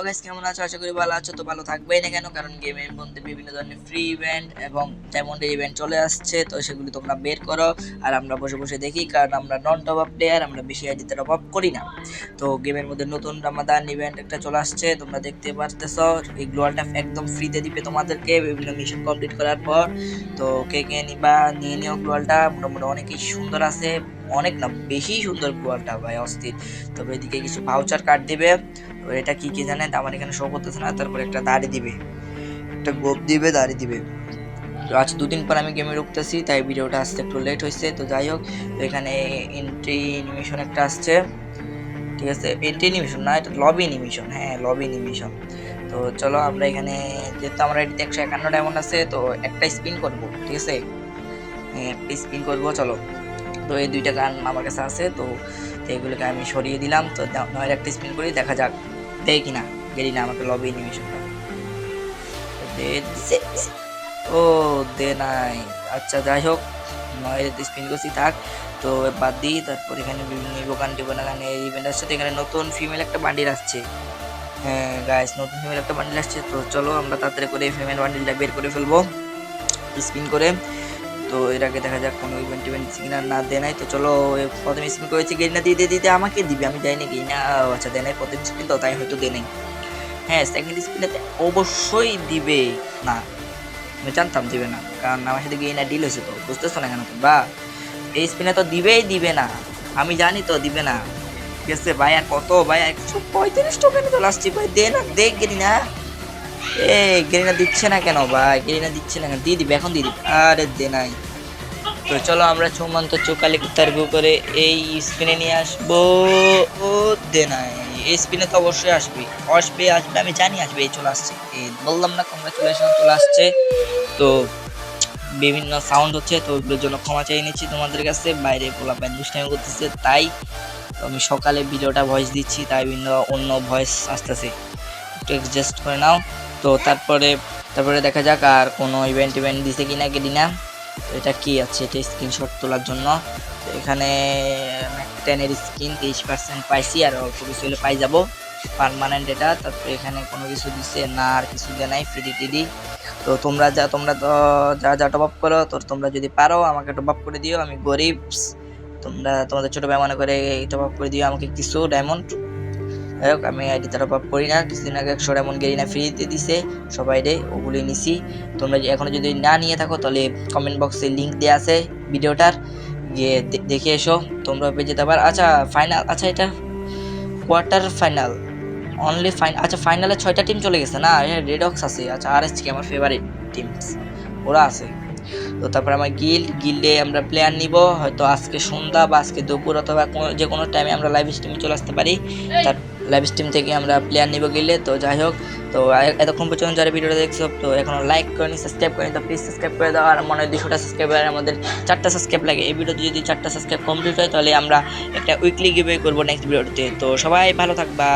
Hello guys কেমন আছো? আশা করি ভালো আছো, তো ভালো থাকবেই না কেন? কারণ গেমের মধ্যে বিভিন্ন ধরনের ফ্রি ইভেন্ট এবং ডায়মন্ডের ইভেন্ট চলে আসছে, তো সেগুলি তোমরা বের করো আর আমরা বসে বসে দেখি, কারণ আমরা নন টপ আপ প্লেয়ার আমরা বেশি আইডিতে টপ আপ করি না। তো গেমের মধ্যে নতুন রামাদান ইভেন্ট একটা চলে আসছে, তোমরা দেখতে পারতেছো, এই গ্লোয়ালটা একদম ফ্রিতে দিবে তোমাদেরকে, বিভিন্ন মিশন কমপ্লিট করার পর। তো কে কে নিবা, নিয়ে নিও গ্লোয়ালটা মোটামুটি অনেকই সুন্দর আছে। অনেক না বেশি সুন্দর গ্লোয়ালটা ভাই অস্থির। তবে এদিকে কিছু ভাউচার কার্ড দিবে। তো এটা কি কি জানেন? আমার এখানে শো করতেছে না তারপরে একটা দাড়ি দিবে। একটা গোপ দিবে দাড়ি দিবে। তো আজ দুদিন পর আমি গেমে ঢুকতেছি তাই ভিডিওটা আসতে একটু লেট হয়েছে। তো যাই হোক এখানে এন্ট্রি অ্যানিমেশন একটা আসছে। ঠিক আছে? এন্ট্রি অ্যানিমেশন না এটা লবি অ্যানিমেশন হ্যাঁ লবি অ্যানিমেশন তো চলো আমরা এখানে যেহেতু আমরা এটিতে একশো একান্ন ডায়মন্ড আছে তো একটা স্পিন করব। ঠিক আছে? হ্যাঁ, একটা স্পিন করব চলো। তো এই দুইটা গান আমার কাছে আছে তো এগুলোকে আমি সরিয়ে দিলাম। তো দাও, নয় একটা স্পিন করি দেখা যাক দেয় কিনা। গেলি না আমাকে লবি দিছে। ও দে নাই। আচ্ছা যাই হোক নয় স্পিন করছি থাক। তো বাদ দিই তারপর এখানে বিভিন্ন দোকান টিবানা গানে ইভেন্ট আসছে তো এখানে নতুন ফিমেল একটা বান্ডিল আসছে। হ্যাঁ গাইস নতুন ফিমেল একটা বান্ডিল আসছে তো চলো আমরা তাড়াতাড়ি করে ফিমেল বান্ডিলটা বের করে ফেলব। স্পিন করে তো এর আগে দেখা যাক কোনো ইভেন্ট ইভেন্ট সিগনাল না দেয় নাই। তো চলো প্রথমে স্পিন করেছি গেরিনা দিয়ে দিতে আমাকে দিবে, আমি গেরিনা ও আচ্ছা দেয় নাই প্রথম স্পিন তো, তাই হয়তো দেয় নাই। হ্যাঁ সেকেন্ড স্পিনেতে অবশ্যই দিবে। না, আমি জানতাম দিবে না, কারণ আমার সাথে গেরিনা ডিল হয়েছে তো, বুঝতেছো না কেন বা এই স্পিনে তো দিবেই দিবে না। আমি জানি তো দিবে না। ঠিক আছে, ভাই, আর কত? ভাই, একশো পঁয়ত্রিশ টোকেন তো লাস্টে ভাই দে না দেখ গেরিনা এ গেরিনা দিচ্ছে না কেন ভাই? গেরিনা দিচ্ছে না কেন? দিয়ে দিবে, এখন দিয়ে দিবে। আরে দে নাই তো চলো আমরা চৌমান্ত চোকালি তারগু করে এই স্পিনে নিয়ে আসব। ও দে নাই এই স্পিনে তো অবশ্যই আসবে। আসবে আসবে, আমি জানি আসবে, এই চলে আসছে। এই বললাম না কংগ্রাচুলেশন চলে আসছে। তো বিভিন্ন সাউন্ড হচ্ছে, তো ওগুলোর জন্য ক্ষমা চেয়ে নিচ্ছি তোমাদের কাছে। বাইরে পোলা প্যান দুষ্টামি করতেছে, তাই আমি সকালে ভিডিওটা ভয়েস দিচ্ছি, তাই বিভিন্ন অন্য ভয়েস আসতেছে। একটু অ্যাডজাস্ট করে নাও। তো তারপরে তারপরে দেখা যাক আর কোনো ইভেন্ট ইভেন্ট দিছে কিনা কেডি না তো এটা কি আছে, এটা স্ক্রিনশট তোলার জন্য। তো এখানে টেনের স্ক্রিন তেইশ পার্সেন্ট পাইছি আর অল্প কিছু হলে পাই যাব। পারমানেন্ট এটা, তারপরে এখানে কোনো কিছু দিছে না, আর কিছু দেয় নাই ফ্রি টিডি তো তোমরা যা, তোমরা তো যা যা টপ আপ করো তো তোমরা যদি পারো, আমাকে টপ আপ করে দিও, আমি গরিব। তোমরা, তোমাদের ছোটো মনে করে টপ আপ করে দিও, আমাকে কিছু ডায়মন্ড যাই হোক আমি আইডি টপ আপ করি না, কিছুদিন আগে একশো ডায়মন্ড গেরিনা ফ্রিতে দিছে, সবাই রে ওগুলি নিছি। তোমরা যে এখনও যদি না নিয়ে থাকো, তাহলে কমেন্ট বক্সে লিঙ্ক দেওয়া আছে ভিডিওটার, গিয়ে দেখে এসো, তোমরা পেয়ে যেতে পারো। আচ্ছা ফাইনাল আচ্ছা এটা কোয়ার্টার ফাইনাল অনলি ফাইন আচ্ছা ফাইনালে ছয়টা টিম চলে গেছে না? রেডক্স আছে আচ্ছা আর এস আমার ফেভারিট টিমস ওরা আছে। তো তারপর আমার গিল্ড গিল্ডে আমরা প্লেয়ার নিব হয়তো আজকে সন্ধ্যা বা আজকে দুপুর অথবা কোনো- যে কোনো টাইমে আমরা লাইভ স্ট্রিমে চলে আসতে পারি। তার লাইভ স্ট্রিম থেকে আমরা প্লেয়ার নিব গিলে তো যাই হোক তো এতক্ষণ পর্যন্ত যারা ভিডিওটা দেখছ তো এখনও লাইক করেনি সাবস্ক্রাইব করেনি তো প্লিজ সাবস্ক্রাইব করে দাও। আর মনে হয় দুশোটা সাবস্ক্রাইবার আমাদের চারটা সাবস্ক্রাইব লাগে। এই ভিডিওতে যদি চারটা সাবস্ক্রাইব কমপ্লিট হয় তাহলে আমরা একটা উইকলি গিভে করব নেক্সট ভিডিওতে তো সবাই ভালো থাকবা।